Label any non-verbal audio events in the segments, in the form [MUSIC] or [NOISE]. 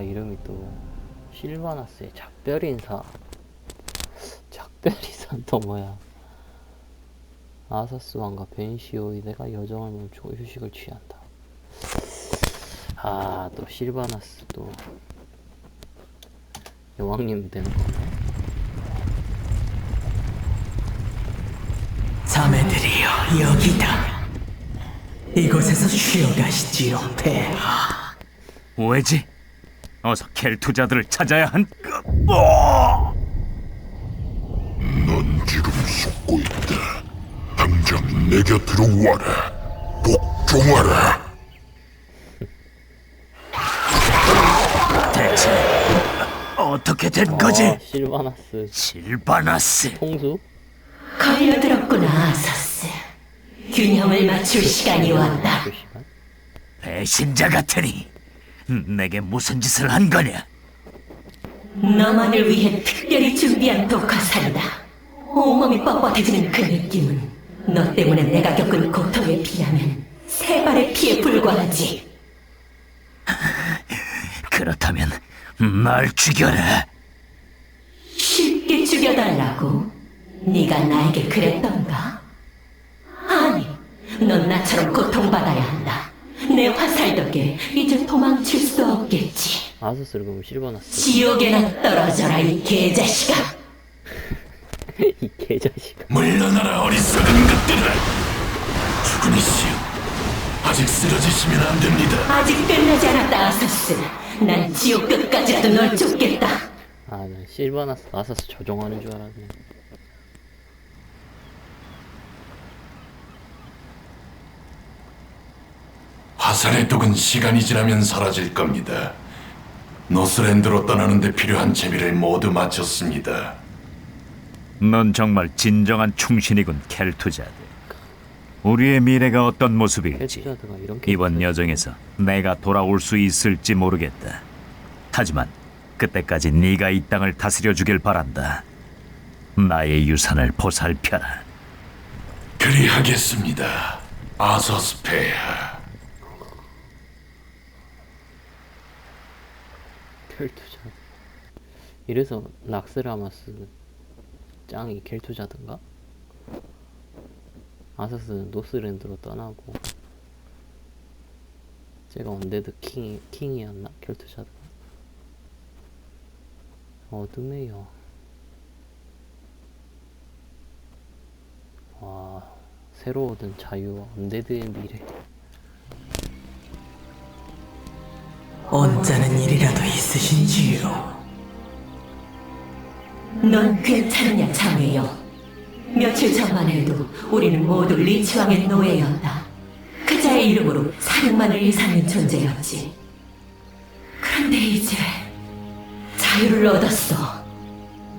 이름이 또 실바나스의 작별 인사. 작별 인사 또 뭐야? 아사스 왕과 벤시오이데가 여정을 멈추고 휴식을 취한다. 아 또 실바나스 또 여왕님 되는 거네. 자매들이여 여기다. 이곳에서 쉬어가시지요 폐하. 왜지? 어서 켈투자들을 찾아야 한. 어! 넌 지금 속고 있다. 당장 내 곁으로 와라. 복종하라. [LAUGHS] 대체 어떻게 된 거지? 아, 실바나스 실바나스. 통수? 걸려들었구나, 아서스. 균형을 맞출 시간이 왔다. 배신자 같으니 내게 무슨 짓을 한 거냐? 너만을 위해 특별히 준비한 독화살이다. 온몸이 뻣뻣해지는 그 느낌은 너 때문에 내가 겪은 고통에 비하면 세 발의 피에 불과하지. [LAUGHS] 그렇다면 날 죽여라. 쉽게 죽여달라고? 네가 나에게 그랬던가? 아니, 넌 나처럼 고통받아야 한다. 내 화살 덕에 이제 도망칠 수 없겠지. 아사스를 그럼 실바나스 지옥에나 떨어져라, 이 개자식아. [LAUGHS] 이 개자식아 물러나라 어리석은 것들아. 죽으니시여. 아직 쓰러지시면 안 됩니다. 아직 끝나지 않았다, 아서스. 난 지옥 끝까지라도 널 쫓겠다. 아 난 실바나스 아사스 조종하는 줄 알았네 화살의 독은 시간이 지나면 사라질 겁니다. 노스랜드로 떠나는데 필요한 채비를 모두 마쳤습니다. 넌 정말 진정한 충신이군, 켈투자드. 우리의 미래가 어떤 모습일지 헬스자드가 이런 이번 여정에서 내가 돌아올 수 있을지 모르겠다. 하지만 그때까지 네가 이 땅을 다스려 주길 바란다. 나의 유산을 보살펴라. 그리하겠습니다. 아서스페아. 켈투자드 이래서 락스라마스 짱이 켈투자드인가? 아사스는 노스랜드로 떠나고 제가 언데드 킹, 킹이었나? 켈투자드가 어둠의 여와 새로 얻은 자유와 언데드의 미래 언짢은 일이라도 있으신지요 넌 괜찮으냐, 장애여. 며칠 전만 해도 우리는 모두 리치왕의 노예였다. 그자의 이름으로 사륙만을 일삼는 존재였지. 그런데 이제 자유를 얻었어.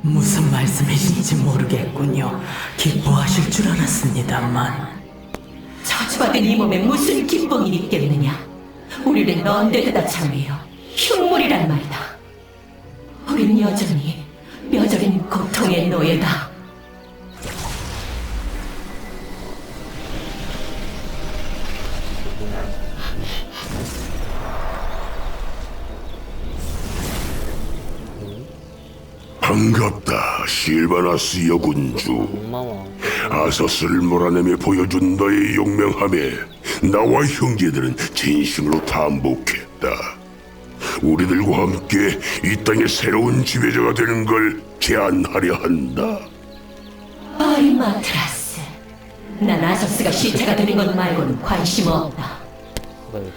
무슨 말씀이신지 모르겠군요 기뻐하실 줄 알았습니다만 저주받은 이 몸에 무슨 기쁨이 있겠느냐? 우리는 언데드다 장애여. 흉물이란 말이다. 우린 여전히 뼈저린 고통의 노예다. 반갑다, 실바나스 여군주. 엄마와 아서스를 몰아내며 보여준 너의 용맹함에 나와 형제들은 진심으로 감복했다. 우리들과 함께 이 땅의 새로운 지배자가 되는 걸 제안하려 한다. 아리마트라스. 난 아서스가 시체가 되는 것 말고는 관심 없다.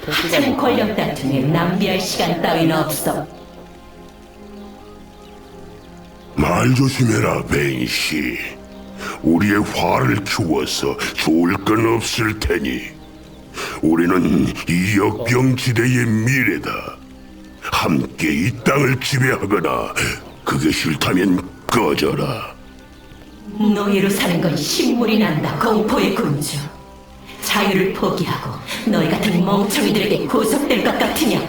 하찮은 권력 다툼에 낭비할 시간 따윈 없어. 말 조심해라, 벤시. 우리의 화를 키워서 좋을 건 없을 테니. 우리는 이 역병 지대의 미래다. 함께 이 땅을 지배하거나 그게 싫다면 꺼져라. 노예로 사는 건 신물이 난다, 공포의 군주. 자유를 포기하고 너희 같은 멍청이들에게 구속될 것 같으냐?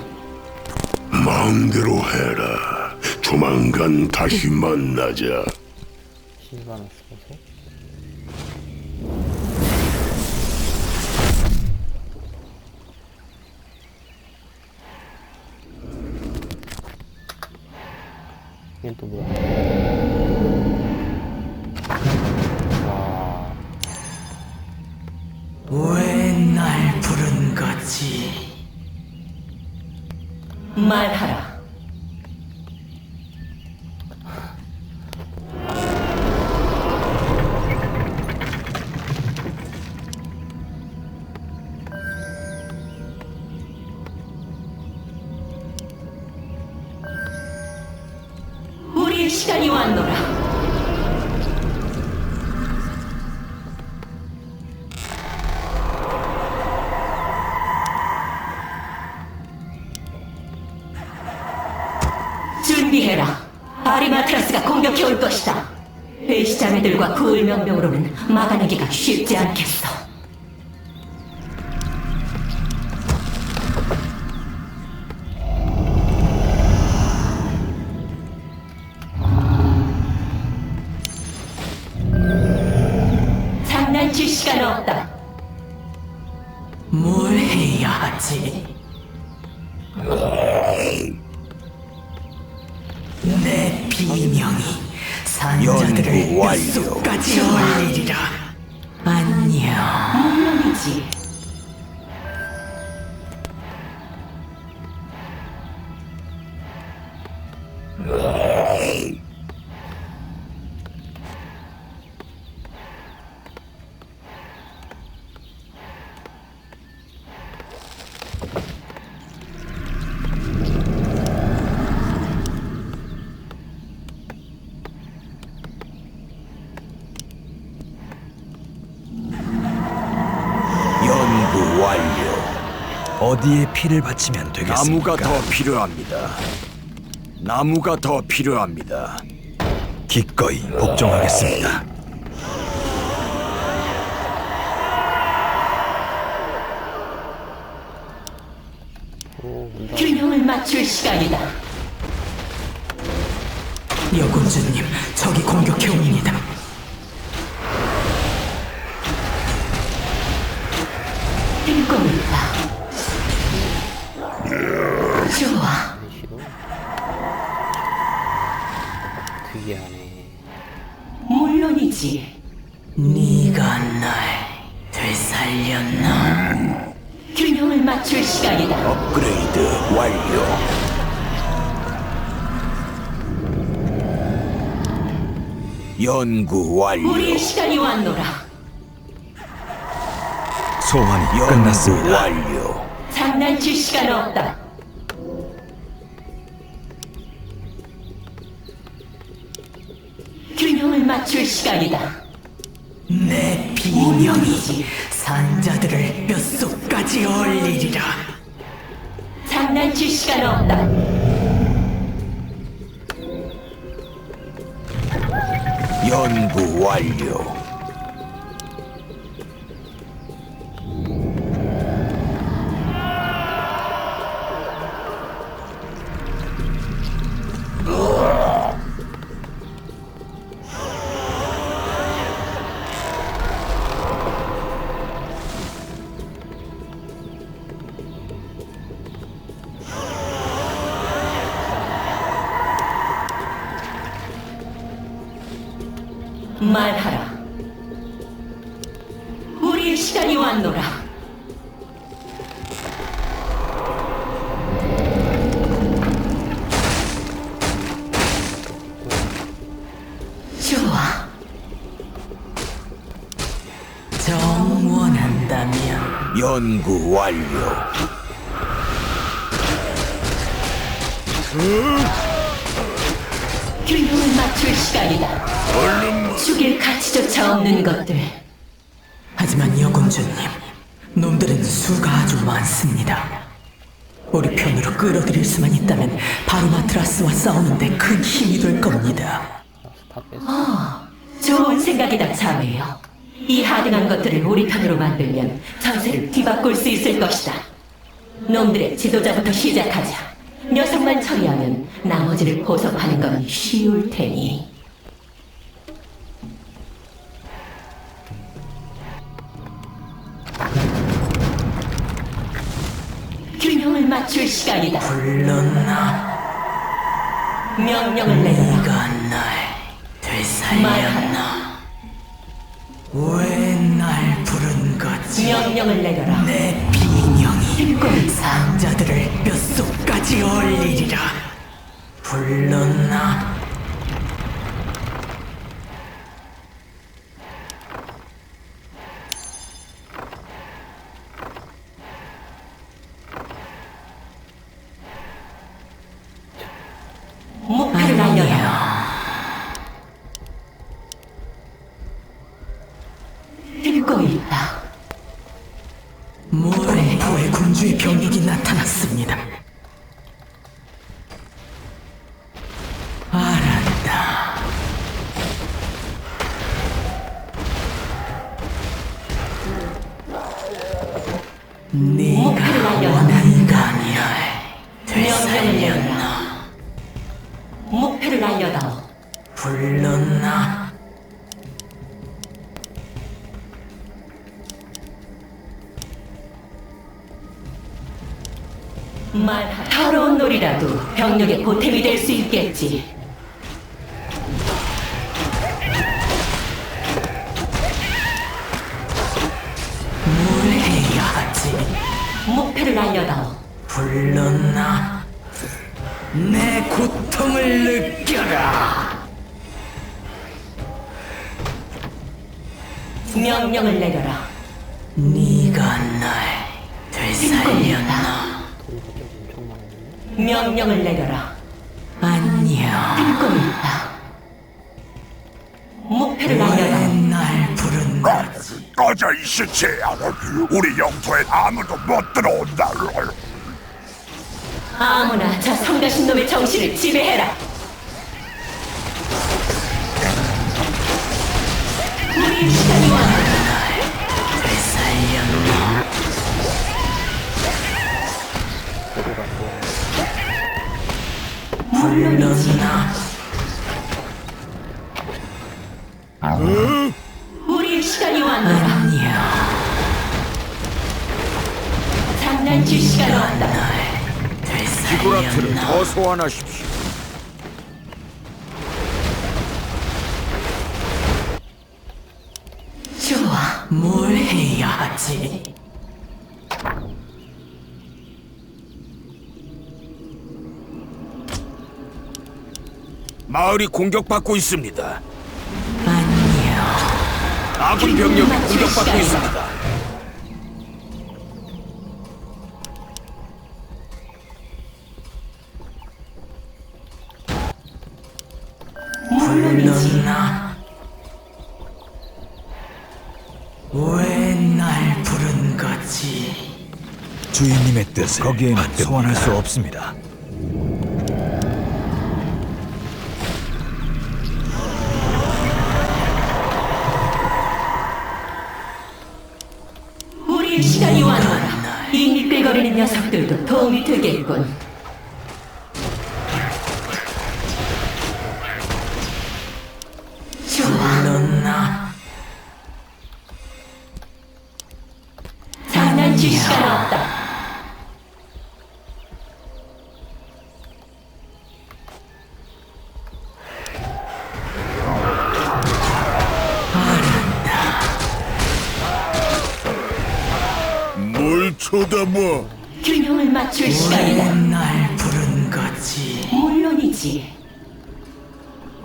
마음대로 해라. 조만간 다시 만나자. 실바나스 보소 또 뭐야? 와, 왜 날 부른 거지? 말하라. 준비해라. 아리마트라스가 공격해 올 것이다. 배시자매들과 구을 명령으로는 막아내기가 쉽지 않겠어. 어디에 피를 바치면 되겠습니까? 나무가 더 필요합니다. 나무가 더 필요합니다. 기꺼이 복종하겠습니다. 균형을 맞출 시간이다. 여군주님, 적이 공격해 옵니다. 들고 있다. 좋아. 특이하네. 물론이지. 네가 날 되살렸나? 균형을 맞출 시간이다. 업그레이드 완료. 연구 완료. 우리의 시간이 왔노라. 소환이 연구 끝났습니다. 완료. 장난칠 시간 없다. 시간이다. 내 비명이 산자들을 뼛속까지 올리리라. 장난칠 시간 없다. 연구 완료. 연구 완료. 균형을 맞출 시간이다. 죽일 가치조차 없는 것들. 하지만 여군주님, 놈들은 수가 아주 많습니다. 우리 편으로 끌어들일 수만 있다면 바로마트라스와 싸우는데 큰 힘이 될 겁니다. 다 뺐어. 좋은 생각이다, 자매요. 이 하등한 것들을 우리 편으로 만들면 전세를 뒤바꿀 수 있을 것이다. 놈들의 지도자부터 시작하자. 녀석만 처리하면 나머지를 포섭하는 건 쉬울 테니. 균형을 맞출 시간이다. 불렀나? 명령을 내려라. 네가 말하라. 왜 날 부른 거지? 명령을 내려라. 내 비명이. 상자들을 뼛속까지 얼리리라. 불렀나? 목표를 알려라. 듣고 있다. 모래포의 군주의 병력이 나타났습니다. 보탬이 될 수 있겠지. 뭘 해야 하지? 목표를 알려다오. 불렀나? 내 고통을 느껴라. 명령을 내려라. 네가 날 되살렸나? 명령을 내려라. 안녕. 듣고 있다. 목표를 왜 알려다오. 날 부른 거지? 꺼져 이 시체야 우리 영토에 아무도 못 들어온다 아무나 저 성가신 놈의 정신을 지배해라. 우리의 시간이 우리의 시간이. 장난칠 시간? 더 소환하십시오. 좋아. 뭘 해야 하지? 마을이 공격받고 있습니다. 안녕. 아군 병력이 공격받고 있습니다. 불렀나? 왜 날 부른 거지? 주인님의 뜻을 거기에는 소환할 수 없습니다. 녀석들도 도움이 되겠군. 좋아. 장난칠 시간 없다. 뭘 쳐다봐 균형을 맞출 왜 시간이다. 날 부른 거지? 물론이지.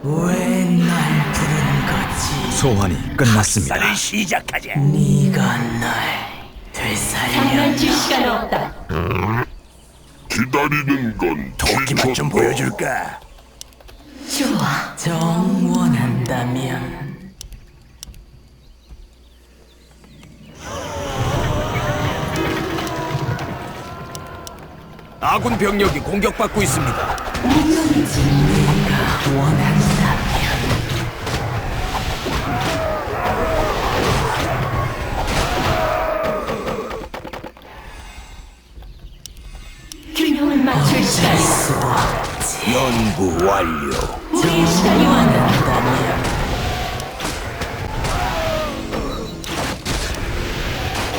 왜 날 부른 거지? 소환이 끝났습니다. 시작하자 네가 날 되살렸나? 장난칠 시간 없다. 기다리는 건 도끼만 좀. 보여줄까? 좋아. 정 원한다면 아군 병력이 공격받고 있습니다. 균형을 맞출 없지. 연구 완료. 우리의 시간이 왔다. 원한다면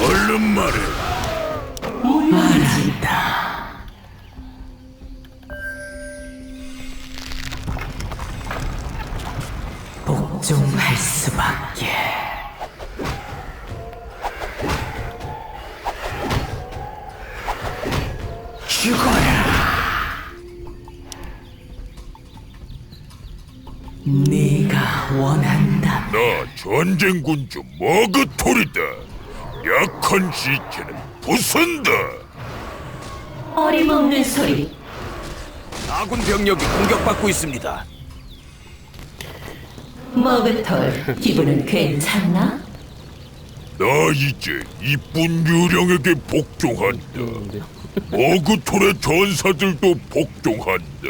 얼른 말해 전쟁군주 머그토리다. 약한 시체는 부순다. 어림없는 소리. 아군 병력이 공격받고 있습니다. 머그털, 기분은 괜찮나? 나 이제 이쁜 유령에게 복종한다. 머그톨의 전사들도 복종한다.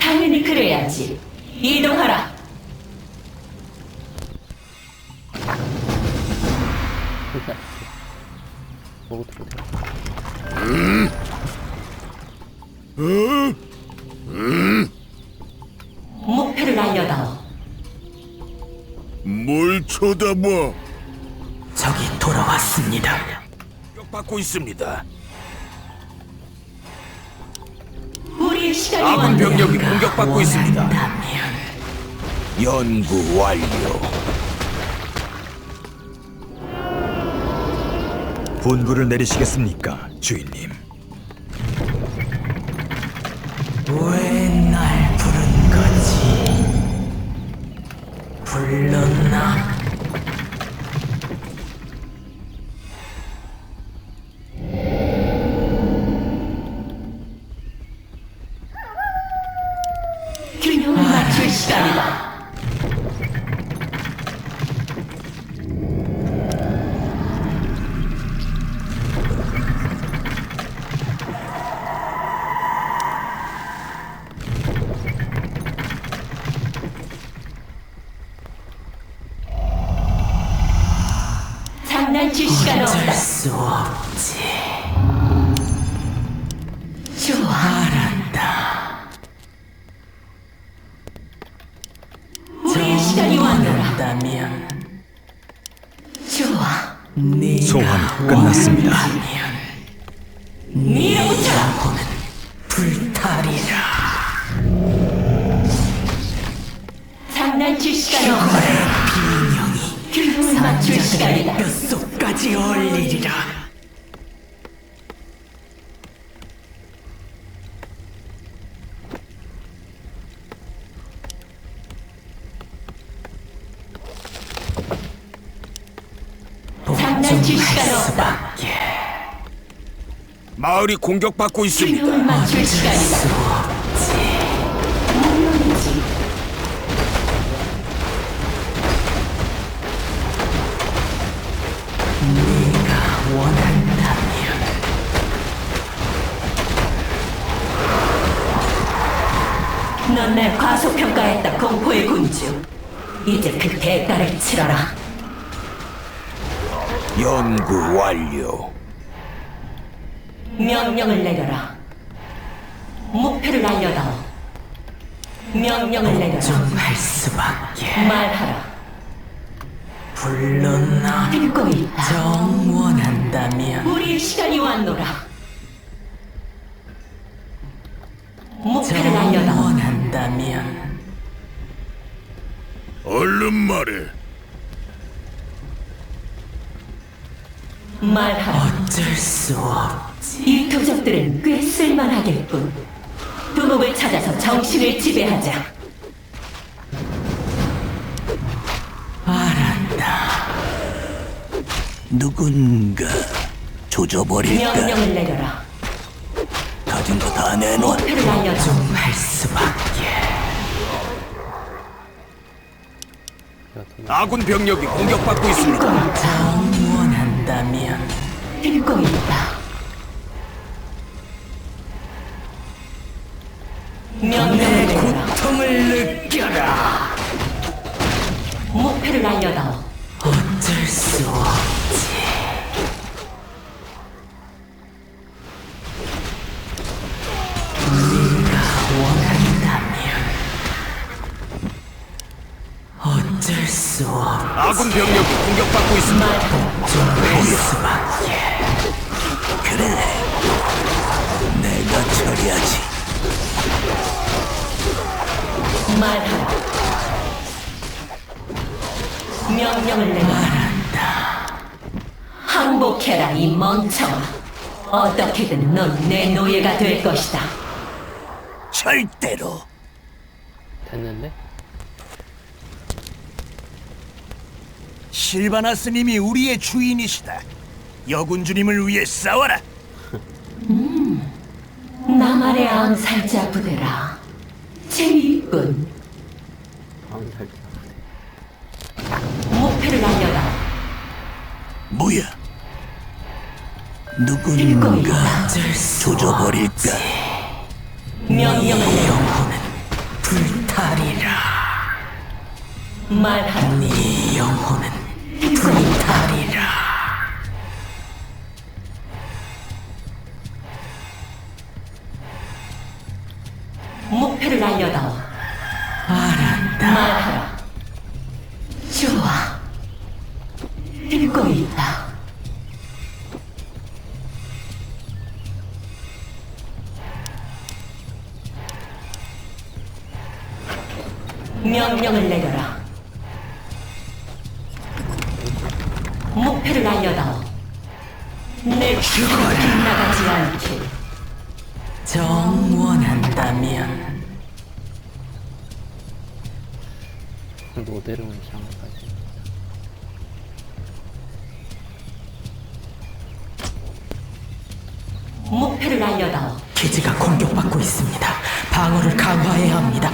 당연히 그래야지. 이동하라. 뭐고 들어오세요. 목표를 알려다오. 뭘 쳐다봐? 적이 돌아왔습니다. 공격받고 있습니다. 우리의 시간이 아군 왔네. 병력이 공격받고 있습니다. 원한다면 연구 완료. 분부를 내리시겠습니까, 주인님? 왜 날 부른 거지? 불렀나? 소환이 끝났습니다. 마을이 공격받고 있습니다. 맞출 시간이다. 넌 날 과소평가했다, 공포의 군주. 이제 그 대가를 치러라. 연구 완료. 명령을 내려라. 목표를 알려다오. 명령을 내려라. 할 수밖에. 말하라. 불렀나? 듣고 있다. 정 원한다면 우리의 시간이 왔노라. 목표를 정 알려다오. 원한다면 얼른 말해. 말하라. 어쩔 수 없지. 이 도적들은 꽤 쓸만하겠군. 두목을 찾아서 정신을 지배하자. 알았다. 누군가 조져버릴까? 명령을 내려라. 가진 거 다 내놔. 목표를 알려다오. 할 수밖에. 아군 병력이 공격받고 있습니다. 한다면 듣고 있다. 내려라. 고통을 느껴라. 목표를 알려다오. 어쩔 수 없지. 아군 병력이 공격받고 있습니다. 그래. 내가 처리하지. 말하라. 명령을 내려라. 항복해라 이 멍청아. 어떻게든 넌 내 노예가 될 것이다. 절대로 됐는데? 실바나 스님이 우리의 주인이시다. 여군 주님을 위해 싸워라. 나만의 암살자 부대라. 재미있군. 암살 목표를 알려라. 뭐야? 누군가 조져버릴까? 명령을 내려. 불타리라. 말하라. 네 영혼은 목표를 알려다오. 알았다. 말하라. 좋아. 듣고 있다. 명령을 내려라. 목표를 알려다오. 내 죽어라. 빗나가지 않게. 정 원한다면 노대로운 향까지 목표를 알려다오. 기지가 공격받고 있습니다. 방어를 강화해야 합니다.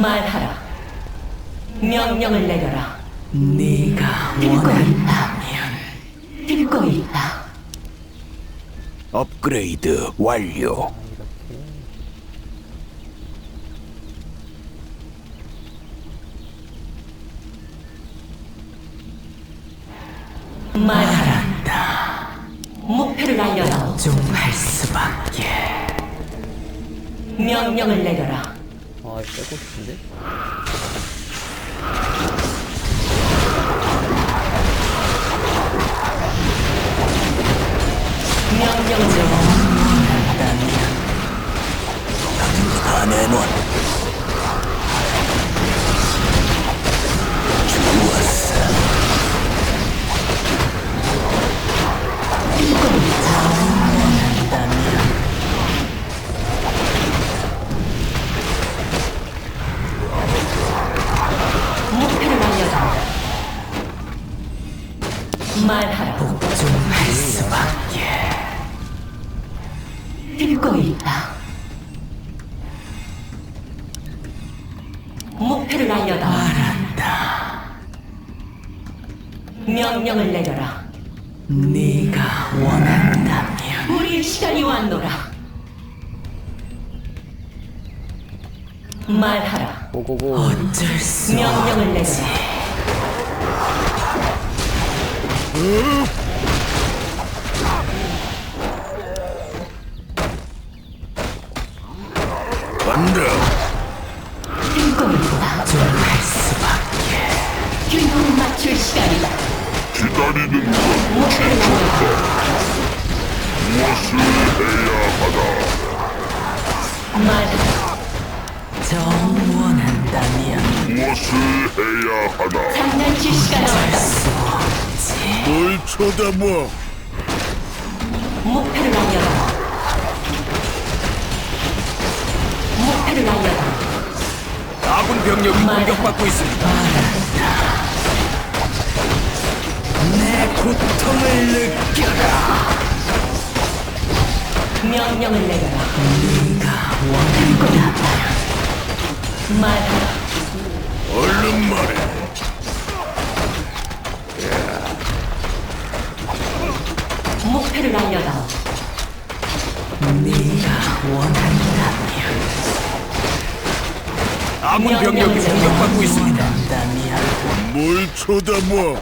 말하라. 명령을 내려라. 네가 듣고 있다. 듣고 있다. 업그레이드 완료. 말하라. 목표를 알려다오. 좀할 수밖에. 명령을 내려라. 아 빼고 싶은데? 명령을 고고고 어쩔 수 명령을 내려라. 간다. 있다. 좀할 수밖에. 균형을 맞출 시간이다. 기다리는 건 알려다오. 무엇을 해야 하나. 말하라. 정 원한다면 무엇을 해야 하나. 장난칠 시간 없다. 뭘 쳐다봐. 목표를 알려다오. 목표를 알려다오. 아군 병력이 공격받고 있습니다. 내 고통을 느껴라. 명령을 내려라. 듣고 있다. 얼른 말해. 목표를 알려다오. 네가 원한다면 아군 병력이 공격받고 있습니다. 원한다면 뭘 쳐다봐?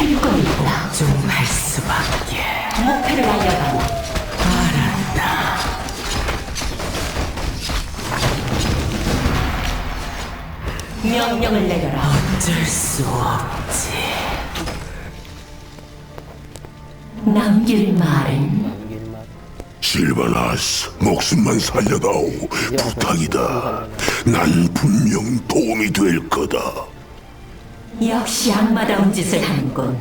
일꾼이 있다. 좀할 수밖에. 목표를 알려라. 명령을 내려라. 어쩔 수 없지. 남길 말은 실바나스, 목숨만 살려다오. 부탁이다. 난 분명 도움이 될 거다. 역시 악마다운 짓을 하는군.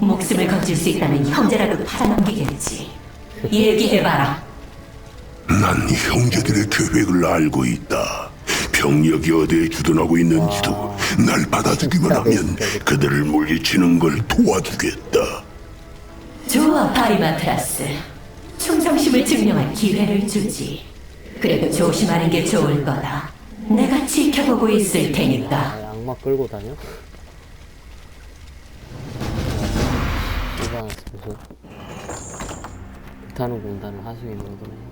목숨을 건질 수 있다면 형제라도 팔아넘기겠지. 얘기해봐라. 난 형제들의 계획을 알고 있다. 병력이 어디에 주둔하고 있는지도 날 받아주기만 하면 그들을 물리치는 걸 도와주겠다. 좋아, 바리마트라스. 충성심을 증명할 기회를 주지. 그래도 조심하는 게 좋을 거다. 내가 지켜보고 있을 테니까. 아, 악마 끌고 다녀? 일반 무슨 불타는 공단을 하수인 거더네